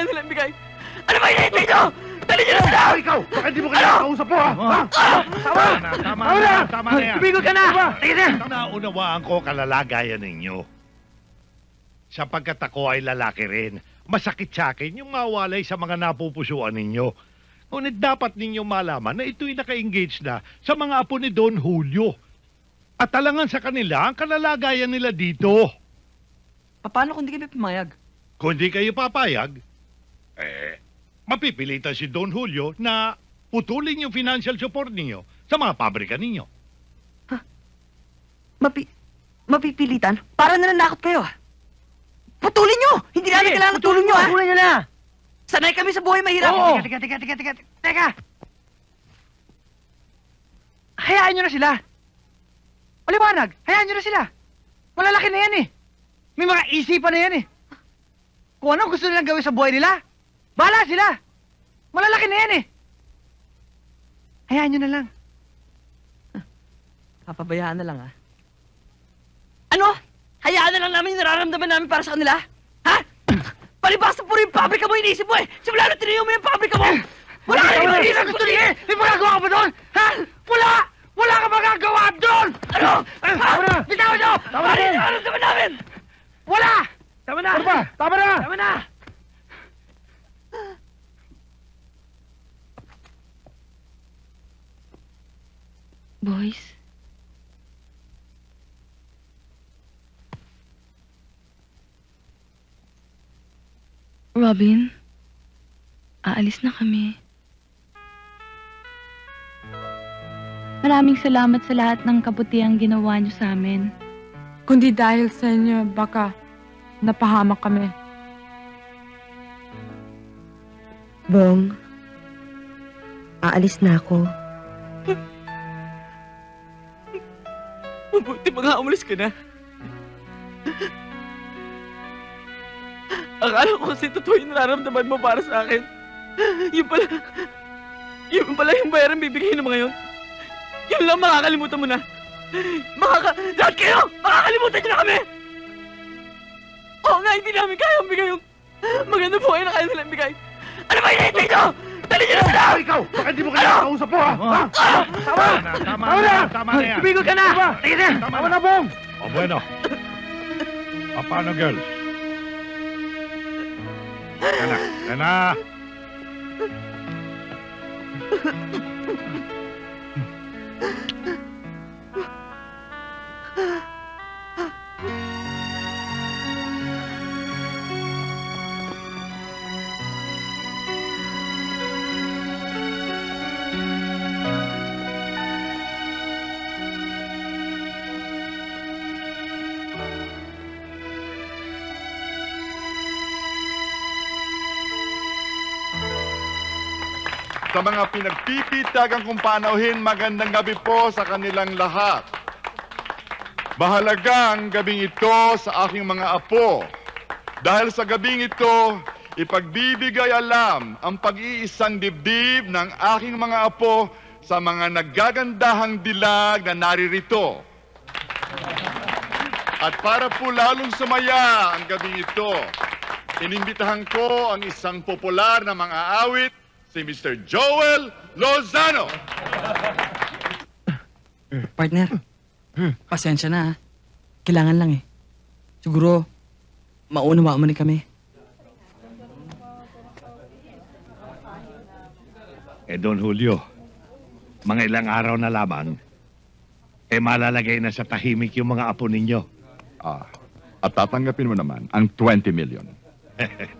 kaya nilang bigay. Ano ba hinihintay nyo? Dali nyo na sila! ikaw! Baka hindi mo kailangan kausap mo, ha? Ha? Tama na, tama na, yan, tama na yan. Tumigil ka na! Sige na! Naunawaan ko kalalagayan ninyo. Sapagkat ako ay lalaki rin, masakit sa akin yung mawalay sa mga napupusuan ninyo. Ngunit dapat ninyong malaman na ito'y naka-engage na sa mga apo ni Don Julio. At talangan sa kanila ang kalalagayan nila dito. Paano kung di kami pumayag? Kung di kayo papayag, eh, mapipilitan si Don Julio na putulin yung financial support ninyo sa mga pabrika ninyo. Mapi... Mapipilitan? Para nananakot kayo ah. Putulin nyo! Hindi namin kailangan ng tulong nyo ah! Patuloy nyo na! Sanay kami sa buhay mahirap! Oo. Teka, teka, teka, teka, teka, teka! Hayaan nyo na sila! Maliwanag! Hayaan nyo na sila! Malalaki na yan eh! May mga isipan na yan eh! Kung ano gusto nilang gawin sa buhay nila, bahala sila! Malalaki na yan eh! Hayaan nyo na lang. Papabayaan na lang ah. Ano? Hayaan na lang namin yung nararamdaman namin para sa kanila? Ha? Palibasa puro yung pabrika mo iniisip mo eh! Simula na tinayo mo yung pabrika mo! Wala ka naman iniisip gusto niya eh! May magagawa ka ba doon? Ha? Wala! Wala ka magagawa doon! Ano? Ha? Tama na! Bitaw nyo! Tama Ano na! yung nararamdaman namin? Wala! Tama na! Ano ba? Tama na! Tama na! Boys? Robin? Aalis na kami. Maraming salamat sa lahat ng kabutihang ginawa niyo sa amin. Kundi dahil sa inyo, baka napahamak kami. Bong, aalis na ako. Mabuti nga umalis ka na. Akala ko kasi totoo yung nararamdaman mo para sa akin. Yung pala... Yung pala yung bayaran bibigay ng mga yun. Lang makakalimutan mo na. Makaka... Lahat kayo! Makakalimutan niyo na kami! Oo nga, hindi namin kaya bigay yung... Maganda buhay na kaya nilang bigay. Ano ba hinihintay nyo? Na sila! ikaw! Baka hindi mo kailangan kausap mo, ha? Ha? Tama na, tama na, yan, tama na yan. Tumigil ka na! Sige na! Tama Tama na, Bong! O bueno. O paano, girls? Yan na, Sa mga pinagpipitagang kong panauhin, magandang gabi po sa kanilang lahat. Mahalaga ang gabing ito sa aking mga apo. Dahil sa gabing ito, ipagbibigay alam ang pag-iisang dibdib ng aking mga apo sa mga naggagandahang dilag na naririto. At para po lalong sumaya ang gabing ito, inimbitahan ko ang isang popular na mga awit, si Mr. Joel Lozano. Partner, pasensya na ha. Kailangan lang eh. Siguro, maunawa mo kami. Eh, Don Julio, mga ilang araw na lamang, eh malalagay na sa tahimik yung mga apo ninyo. Ah, at tatanggapin mo naman ang 20 million.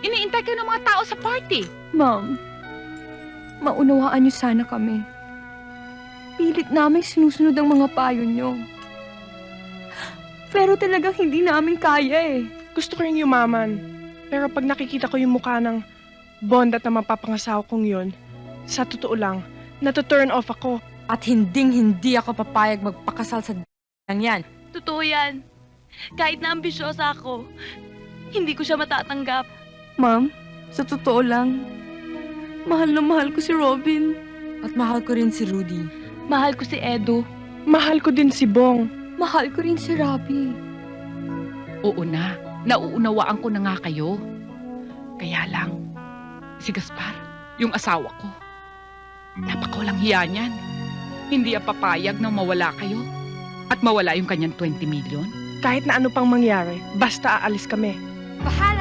Iniintay kayo ng mga tao sa party. Ma'am, maunawaan niyo sana kami. Pilit namin sinusunod ang mga payo niyo. Pero talagang hindi namin kaya eh. Gusto ko rin yumaman. Pero pag nakikita ko yung mukha ng bond at ng mapapangasawa kong yun, sa totoo lang, nato-turn off ako. At hinding-hindi ako papayag magpakasal sa lang yan. Totoo yan. Kahit na ambisyosa ako, hindi ko siya matatanggap. Ma'am, sa totoo lang, mahal na mahal ko si Robin. At mahal ko rin si Rudy. Mahal ko si Edo. Mahal ko din si Bong. Mahal ko rin si Robbie. Oo na, nauunawaan ko na nga kayo. Kaya lang, si Gaspar, yung asawa ko, napakawalang hiya niyan. Hindi ang papayag na mawala kayo at mawala yung kanyang 20 million. Kahit na ano pang mangyari, basta aalis kami. Bahala!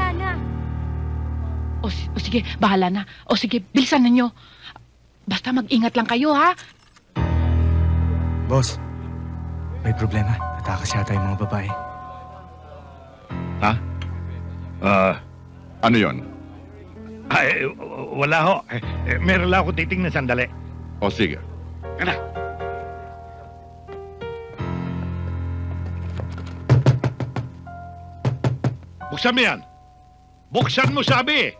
O, si- o sige, bahala na. O sige, bilisan ninyo. Basta mag-ingat lang kayo, ha? Boss, may problema. Natakas yata yung mga babae. Ah, Ano yon? ay, wala ho. Eh, eh, meron lang ako titingnan sandali. O sige. Buksan mo yan. Buksan mo sabi.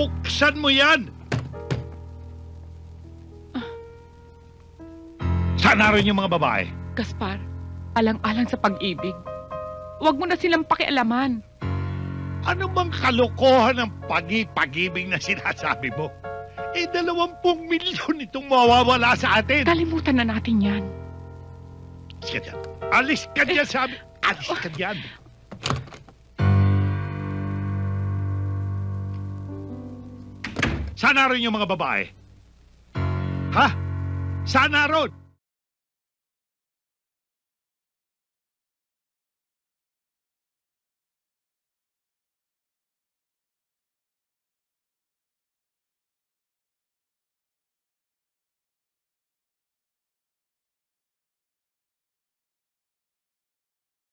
Buksan mo yan. Saan naroon yung mga babae? Gaspar, alang-alang sa pag-ibig. Huwag mo na silang pakialaman. Ano bang kalokohan ng pag-ibig na sinasabi mo? Eh, dalawampung milyon itong mawawala sa atin. Kalimutan na natin yan. Alis ka dyan. Alis ka dyan, sabi. Alis ka dyan. Saan naroon yung mga babae? Ha? Saan naroon?